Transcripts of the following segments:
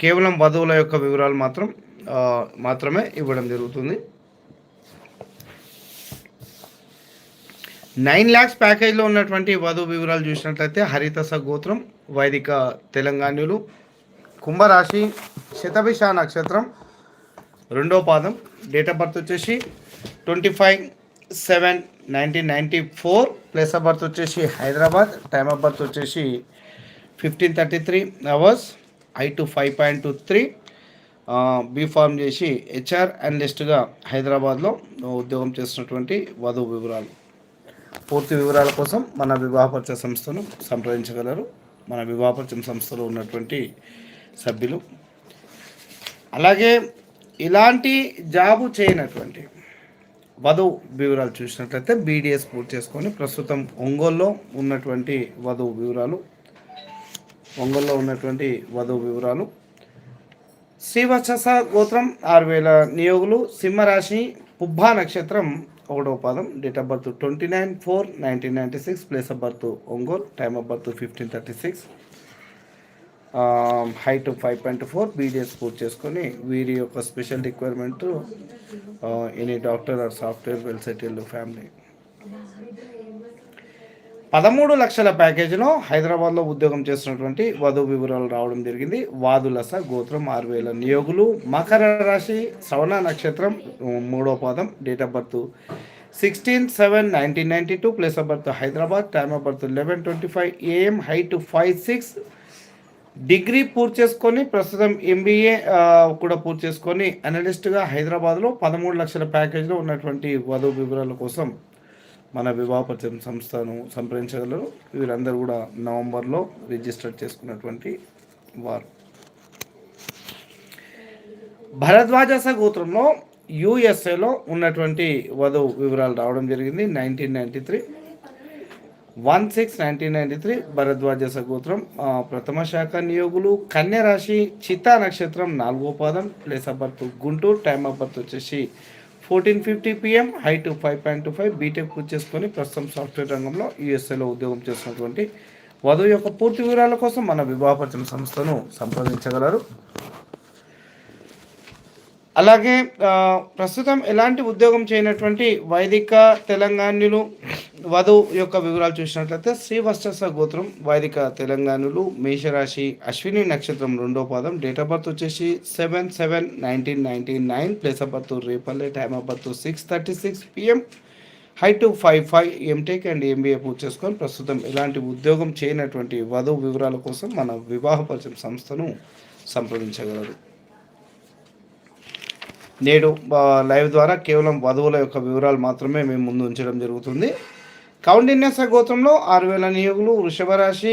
కేవలం వధువుల యొక్క వివరాలు మాత్రం మాత్రమే ఇవ్వడం జరుగుతుంది. నైన్ ల్యాక్స్ ప్యాకేజ్లో ఉన్నటువంటి వధువు వివరాలు చూసినట్లయితే హరితస గోత్రం వైదిక తెలంగాణులు కుంభరాశి శతభిష నక్షత్రం రెండో పాదం డేట్ ఆఫ్ బర్త్ వచ్చేసి twenty five seven nineteen ninety four place of birth వచ్చేసి హైదరాబాద్ టైమ్ ఆఫ్ బర్త్ వచ్చేసి fifteen thirty three hours. Height five point two three B Pharm చేసి హెచ్ఆర్ అనలిస్ట్గా హైదరాబాద్లో ఉద్యోగం చేస్తున్నటువంటి వధువు వివరాలు. పూర్తి వివరాల కోసం మన వివాహపరిచ సంస్థను సంప్రదించగలరు. మన వివాహపరిచయం సంస్థలో ఉన్నటువంటి సభ్యులు. అలాగే ఇలాంటి జాబు చేయనటువంటి వధువు వివరాలు చూసినట్లయితే బీడిఎస్ పూర్తి చేసుకొని ప్రస్తుతం ఒంగోలులో ఉన్నటువంటి వధువు వివరాలు ఒంగోలులో ఉన్నటువంటి వధువు వివరాలు శ్రీవత్స గోత్రం ఆరు వేల నియోగులు. సింహరాశి పుబ్బా నక్షత్రం ఒకటో పదం. Date of birth twenty nine four nineteen ninety six. Place of birth Ongole. Time of birth fifteen thirty six. Height five point four. BDS పూర్తి చేసుకొని వీరి యొక్క special requirement any doctor or software well settled family. పదమూడు లక్షల ప్యాకేజీలో హైదరాబాద్లో ఉద్యోగం చేస్తున్నటువంటి వధువు వివరాలు రావడం జరిగింది. వాదులస గోత్రం ఆరు వేల నియోగులు. మకర రాశి శ్రవణ నక్షత్రం మూడో పాదం date of birth sixteen seven nineteen ninety two place of birth Hyderabad time of birth eleven twenty five AM height five six. Degree పూర్తి చేసుకొని ప్రస్తుతం ఎంబీఏ కూడా పూర్తి చేసుకొని అనలిస్ట్గా హైదరాబాద్లో పదమూడు లక్షల ప్యాకేజ్లో ఉన్నటువంటి వధువు వివరాల కోసం మన వివాహ పరిచయం సంస్థను సంప్రదించగలరు. వీరందరూ కూడా నవంబర్లో రిజిస్టర్ చేసుకున్నటువంటి వారు. భరద్వాజస గోత్రంలో యుఎస్ఏలో ఉన్నటువంటి వధువు వివరాలు రావడం జరిగింది. Nineteen ninety three. One six nineteen ninety three భరద్వాజస గోత్రం ప్రథమ శాఖ నియోగులు కన్యరాశి చిత్తా నక్షత్రం నాలుగో పాదం place of birth Guntur time of birth వచ్చేసి fourteen fifty PM height five point two five B Tech పూర్తి చేసుకొని ప్రస్తుతం సాఫ్ట్వేర్ రంగంలో యుఎస్ఏలో ఉద్యోగం చేస్తున్నటువంటి వధువు యొక్క పూర్తి వివరాల కోసం మన వివాహపరిచిన సంస్థను సంప్రదించగలరు. అలాగే ప్రస్తుతం ఎలాంటి ఉద్యోగం చేయనటువంటి వైదిక తెలంగాణులు వధువు యొక్క వివరాలు చూసినట్లయితే శ్రీవత్సస గోత్రం వైదిక తెలంగాణులు మేషరాశి అశ్విని నక్షత్రం రెండో పాదం డేట్ ఆఫ్ బర్త్ వచ్చేసి seven seven nineteen ninety nine place of birth Repalle time of birth six thirty six PM height five five M Tech and MBA పూర్తి చేసుకొని ప్రస్తుతం ఎలాంటి ఉద్యోగం చేయనటువంటి వధువు వివరాల కోసం మన వివాహ పరిచయం సంస్థను సంప్రదించగలరు. నేడు లైవ్ ద్వారా కేవలం వధువుల యొక్క వివరాలు మాత్రమే మేము ముందు ఉంచడం జరుగుతుంది. కౌండిన్యస గోత్రంలో ఆరు వేల నియోగులు వృషభ రాశి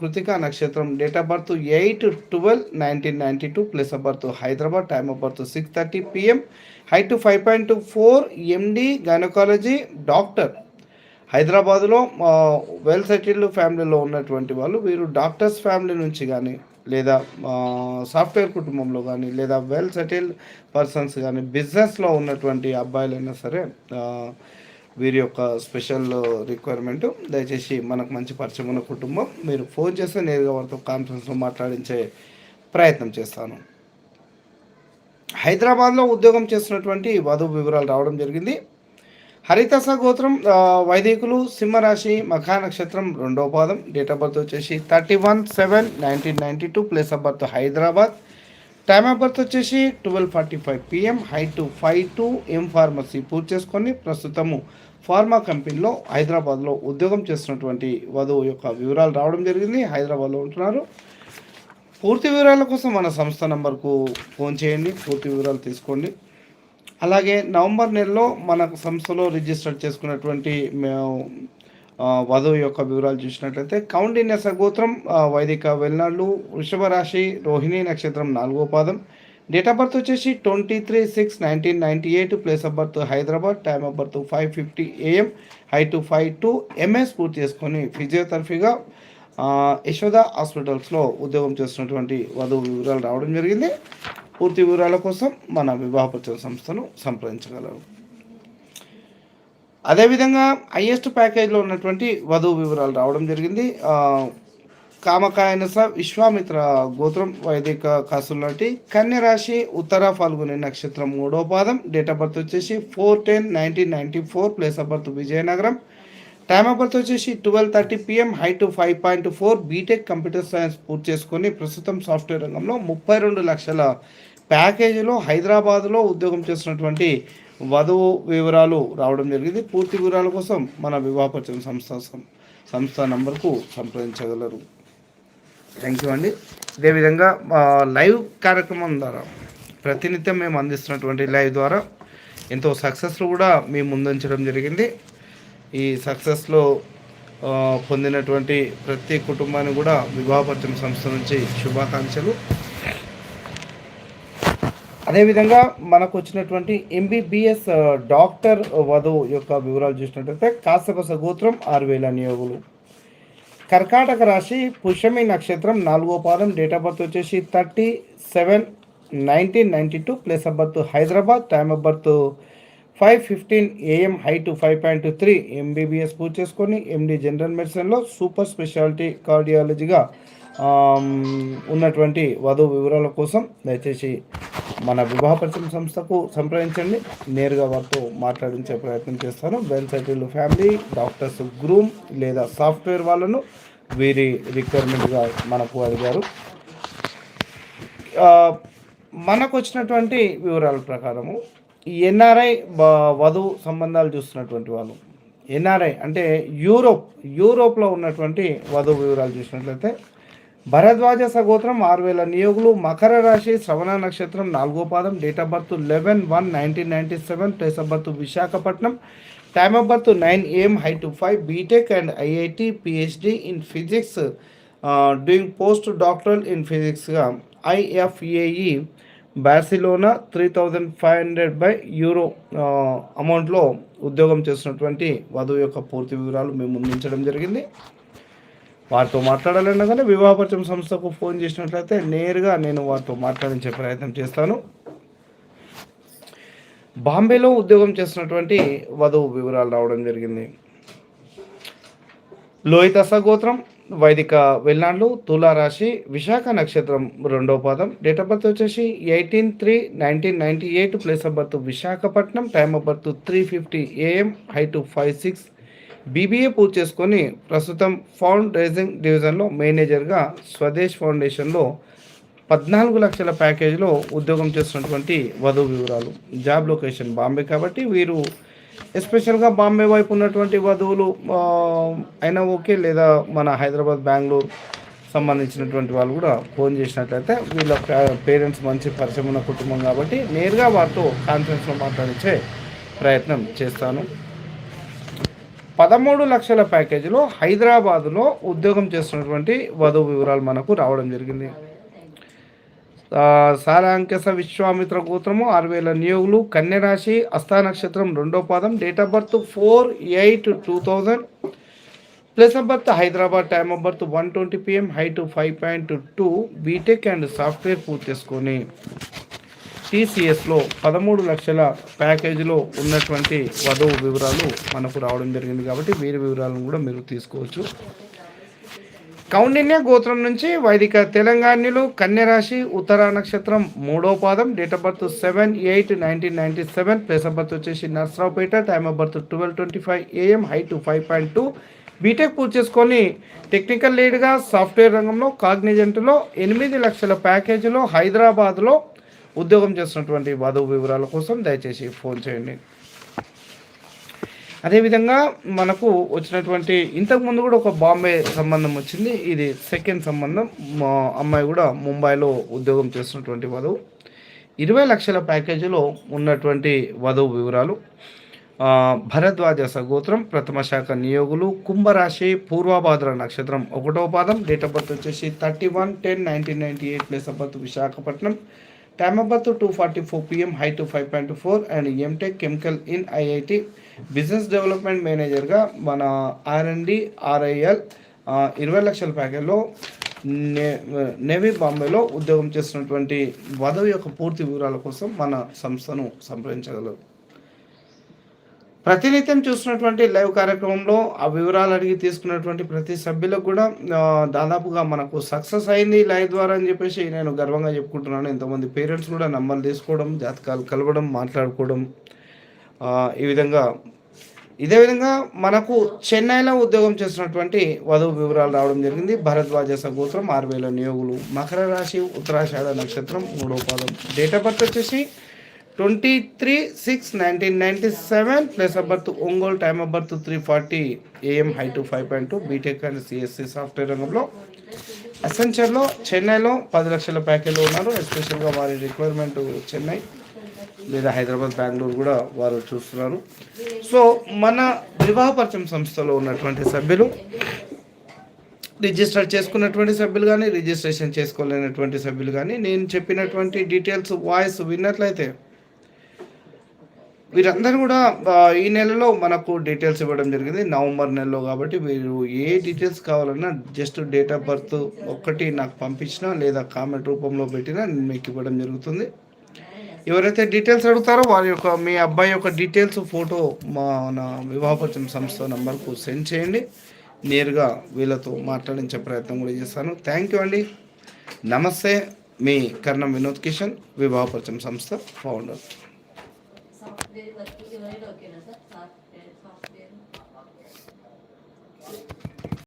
కృతిక నక్షత్రం date of birth eight twelve nineteen ninety two place of birth Hyderabad time of birth six thirty PM height five point two four MD gynaecology doctor. హైదరాబాదులో వెల్ సెటిల్డ్ ఫ్యామిలీలో ఉన్నటువంటి వాళ్ళు వీరు డాక్టర్స్ ఫ్యామిలీ నుంచి కానీ లేదా సాఫ్ట్వేర్ కుటుంబంలో కానీ లేదా వెల్ సెటిల్డ్ పర్సన్స్ కానీ బిజినెస్లో ఉన్నటువంటి అబ్బాయిలైనా సరే వీరి యొక్క స్పెషల్ రిక్వైర్మెంట్ దయచేసి మనకు మంచి పరిచయం ఉన్న కుటుంబం మీరు ఫోన్ చేస్తే నేరుగా వారితో కాన్ఫరెన్స్లో మాట్లాడించే ప్రయత్నం చేస్తాను. హైదరాబాద్లో ఉద్యోగం చేస్తున్నటువంటి వధువు వివరాలు రావడం జరిగింది. హరితస గోత్రం వైదికులు సింహరాశి మఖా నక్షత్రం రెండో పాదం. డేట్ ఆఫ్ బర్త్ వచ్చేసి thirty one seven nineteen ninety two place of birth Hyderabad. Time of birth వచ్చేసి twelve forty five PM height five two M pharmacy పూర్తి చేసుకొని ప్రస్తుతము ఫార్మా కంపెనీలో హైదరాబాద్లో ఉద్యోగం చేస్తున్నటువంటి వధువు యొక్క వివరాలు రావడం జరిగింది. హైదరాబాద్లో ఉంటున్నారు. పూర్తి వివరాల కోసం మన సంస్థ నంబర్కు ఫోన్ చేయండి. పూర్తి వివరాలు తీసుకోండి. అలాగే నవంబర్ నెలలో మన సంస్థలో రిజిస్టర్ చేసుకున్నటువంటి మేము వధువు యొక్క వివరాలు చూసినట్లయితే కౌండిన్యస గోత్రం వైదిక వెల్నాళ్ళు వృషభ రాశి రోహిణి నక్షత్రం నాలుగో పాదం. డేట్ ఆఫ్ బర్త్ వచ్చేసి twenty three six nineteen ninety eight place of birth Hyderabad time of birth five fifty AM height five two MS పూర్తి చేసుకొని ఫిజియోథెరపీగా యశోద హాస్పిటల్స్లో ఉద్యోగం చేస్తున్నటువంటి వధువు వివరాలు రావడం జరిగింది. పూర్తి వివరాల కోసం మన వివాహ ప్రచార సంస్థను సంప్రదించగలరు. అదేవిధంగా హయ్యెస్ట్ ప్యాకేజ్లో ఉన్నటువంటి వధువు వివరాలు రావడం జరిగింది. కామకాయనస విశ్వామిత్ర గోత్రం వైదిక కాసులాంటి కన్య రాశి ఉత్తర ఫాల్గుని నక్షత్రం మూడో పాదం. డేట్ ఆఫ్ బర్త్ వచ్చేసి four ten nineteen ninety four place of birth Vizianagaram. Time of birth వచ్చేసి twelve thirty PM height five point four B Tech computer science పూర్తి చేసుకొని ప్రస్తుతం సాఫ్ట్వేర్ రంగంలో ముప్పై రెండు లక్షల ప్యాకేజీలో హైదరాబాద్లో ఉద్యోగం చేస్తున్నటువంటి వధువు వివరాలు రావడం జరిగింది. పూర్తి వివరాల కోసం మన వివాహపరిచయం సంస్థ సంస్థ నంబర్కు సంప్రదించగలరు. థ్యాంక్ యూ అండి. అదేవిధంగా లైవ్ కార్యక్రమం ద్వారా ప్రతినిత్యం మేము అందిస్తున్నటువంటి లైవ్ ద్వారా ఎంతో సక్సెస్లు కూడా మేము ముందుంచడం జరిగింది. ఈ సక్సెస్లో పొందినటువంటి ప్రతి కుటుంబాన్ని కూడా వివాహపత్రం సంస్థ నుంచి శుభాకాంక్షలు. అదేవిధంగా మనకు వచ్చినటువంటి ఎంబీబీఎస్ డాక్టర్ వధువు యొక్క వివరాలు చూసినట్లయితే కాసపస గోత్రం ఆరు వేల నియోగులు. కర్కాటక రాశి పుష్యమి నక్షత్రం నాలుగో పాదం డేట్ ఆఫ్ బర్త్ వచ్చేసి thirty seven nineteen ninety two place of birth Hyderabad time of birth five fifteen AM height five point three MBBS పూర్తి చేసుకొని ఎండి జనరల్ మెడిసిన్లో సూపర్ స్పెషాలిటీ కార్డియాలజీగా ఉన్నటువంటి వధువు వివరాల కోసం దయచేసి మన వివాహ పరిచయం సంస్థకు సంప్రదించండి. నేరుగా వారితో మాట్లాడించే ప్రయత్నం చేస్తాను. వెల్ ఫ్యామిలీ డాక్టర్స్ గ్రూమ్ లేదా సాఫ్ట్వేర్ వాళ్ళను వీరి రిక్వైర్మెంట్గా మనకు అడిగారు. మనకు వచ్చినటువంటి వివరాల ప్రకారము ఈ ఎన్ఆర్ఐ వధువు సంబంధాలు చూస్తున్నటువంటి వాళ్ళు. ఎన్ఆర్ఐ అంటే యూరోప్ యూరోప్లో ఉన్నటువంటి వధువు వివరాలు చూసినట్లయితే భరద్వాజ సగోత్రం ఆరు వేల నియోగులు మకర రాశి శ్రవణ నక్షత్రం నాలుగో పాదం date of birth eleven one nineteen ninety seven place of birth Visakhapatnam time of birth nine AM height five B Tech and IIT PhD in physics doing post doctoral in ఫిజిక్స్గా IFAE Barcelona three thousand five hundred by euro అమౌంట్లో ఉద్యోగం చేస్తున్నటువంటి వధువు యొక్క పూర్తి వివరాలు మేము ముందుంచడం జరిగింది. వారితో మాట్లాడాలన్నా వివాహపరిచయం సంస్థకు ఫోన్ చేసినట్లయితే నేరుగా నేను వారితో మాట్లాడించే ప్రయత్నం చేస్తాను. బాంబేలో ఉద్యోగం చేస్తున్నటువంటి వధువు వివరాలు రావడం జరిగింది. లోహిత సగోత్రం వైదిక వెళ్ళాండ్లు తులారాశి విశాఖ నక్షత్రం రెండో పాదం. డేట్ ఆఫ్ బర్త్ వచ్చేసి eighteen three nineteen ninety eight place of birth Visakhapatnam. Time of birth three fifty AM height five six BBA పూర్తి చేసుకొని ప్రస్తుతం ఫౌండ్ రైజింగ్ డివిజన్లో మేనేజర్గా స్వదేశ్ ఫౌండేషన్లో పద్నాలుగు లక్షల ప్యాకేజీలో ఉద్యోగం చేస్తున్నటువంటి వధువు వివరాలు. జాబ్ లొకేషన్ బాంబే కాబట్టి వీరు ఎస్పెషల్గా బాంబే వైపు ఉన్నటువంటి వధువులు అయినా ఓకే లేదా మన హైదరాబాద్ బెంగళూరు సంబంధించినటువంటి వాళ్ళు కూడా ఫోన్ చేసినట్లయితే వీళ్ళ పేరెంట్స్ మంచి పరిచయం ఉన్న కుటుంబం కాబట్టి నేరుగా వారితో కాన్ఫరెన్స్లో మాట్లాడించే ప్రయత్నం చేస్తాను. పదమూడు లక్షల ప్యాకేజీలో హైదరాబాదులో ఉద్యోగం చేస్తున్నటువంటి వధువు వివరాలు మనకు రావడం జరిగింది. సారాంకస విశ్వామిత్ర గోత్రము ఆరు వేల నియోగులు కన్యరాశి అస్థా నక్షత్రం రెండో పాదం date of birth four eight two thousand. Place of birth Hyderabad time of birth one twenty PM height five point two B Tech and software పూర్తి చేసుకొని టీసీఎస్లో పదమూడు లక్షల ప్యాకేజీలో ఉన్నటువంటి వధువు వివరాలు మనకు రావడం జరిగింది కాబట్టి వీరి వివరాలను కూడా మీరు తీసుకోవచ్చు. కౌండిన్య గోత్రం నుంచి వైదిక తెలంగాణలో కన్యరాశి ఉత్తర నక్షత్రం మూడో పాదం date of birth seven eight nineteen ninety seven place of birth వచ్చేసి Narasaraopet time of birth twelve twenty five AM height five point two B Tech పూర్తి చేసుకొని టెక్నికల్ లీడ్గా సాఫ్ట్వేర్ రంగంలో కాగ్నిజెంట్లో ఎనిమిది లక్షల ప్యాకేజీలో హైదరాబాద్లో ఉద్యోగం చేస్తున్నటువంటి వధువు వివరాల కోసం దయచేసి ఫోన్ చేయండి. అదేవిధంగా మనకు వచ్చినటువంటి ఇంతకుముందు కూడా ఒక బాంబే సంబంధం వచ్చింది. ఇది సెకండ్ సంబంధం. మా అమ్మాయి కూడా ముంబైలో ఉద్యోగం చేస్తున్నటువంటి వధువు. ఇరవై లక్షల ప్యాకేజీలో ఉన్నటువంటి వధువు వివరాలు. భరద్వాజ సగోత్రం ప్రథమ శాఖ నియోగులు కుంభరాశి పూర్వభాద్ర నక్షత్రం ఒకటో పాదం. డేట్ ఆఫ్ బర్త్ వచ్చేసి thirty one ten nineteen ninety eight place of birth Visakhapatnam. Time of birth two forty four PM height five point four and M Tech chemical in IIT business development మేనేజర్గా మన RMD RIL ఇరవై లక్షల ప్యాకెట్లో నే navy బాంబేలో ఉద్యోగం చేస్తున్నటువంటి వధవి యొక్క పూర్తి వివరాల కోసం మన సంస్థను సంప్రదించగలరు. ప్రతినిత్యం చూసినటువంటి లైవ్ కార్యక్రమంలో ఆ వివరాలు అడిగి తీసుకున్నటువంటి ప్రతి సభ్యులకు కూడా దాదాపుగా మనకు సక్సెస్ అయింది లైవ్ ద్వారా అని చెప్పేసి నేను గర్వంగా చెప్పుకుంటున్నాను. ఎంతమంది పేరెంట్స్ కూడా నంబర్లు తీసుకోవడం జాతకాలు కలవడం మాట్లాడుకోవడం ఈ విధంగా ఇదే విధంగా మనకు చెన్నైలో ఉద్యోగం చేసినటువంటి వధువు వివరాలు రావడం జరిగింది. భరద్వాజ సగోత్రం ఆరు వేల నియోగులు. మకర రాశి ఉత్తరాషాఢ నక్షత్రం మూడో పాదం. డేట్ ఆఫ్ బర్త్ వచ్చేసి twenty three six nineteen ninety seven place of birth Ongole time of birth three forty AM height five point two B Tech and CSC software రంగంలో. అసెంచర్లో చెన్నైలో పది లక్షల ప్యాకేజ్లో ఉన్నారు. ఎస్పెషల్గా వారి రిక్వైర్మెంట్ చెన్నై లేదా హైదరాబాద్ బెంగళూరు కూడా వారు చూస్తున్నారు. సో మన వివాహపరిచయం సంస్థలో ఉన్నటువంటి సభ్యులు రిజిస్టర్ చేసుకున్నటువంటి సభ్యులు కానీ రిజిస్ట్రేషన్ చేసుకోలేనటువంటి సభ్యులు కానీ నేను చెప్పినటువంటి డీటెయిల్స్ వాయిస్ విన్నట్లయితే వీరందరూ కూడా ఈ నెలలో మనకు డీటెయిల్స్ ఇవ్వడం జరిగింది. నవంబర్ నెలలో కాబట్టి మీరు ఏ డీటెయిల్స్ కావాలన్నా జస్ట్ డేట్ ఆఫ్ బర్త్ ఒక్కటి నాకు పంపించినా లేదా కామెంట్ రూపంలో పెట్టినా నేను మీకు ఇవ్వడం జరుగుతుంది. ఎవరైతే డీటెయిల్స్ అడుగుతారో వారి యొక్క మీ అబ్బాయి యొక్క డీటెయిల్స్ ఫోటో మా నా వివాహపరిచయం సంస్థ నంబర్కు సెండ్ చేయండి. నేరుగా వీళ్ళతో మాట్లాడించే ప్రయత్నం కూడా చేస్తాను. థ్యాంక్ యూ అండి. నమస్తే. మీ కర్ణం వినోద్ కిషన్ వివాహపరిచయం సంస్థ ఫౌండర్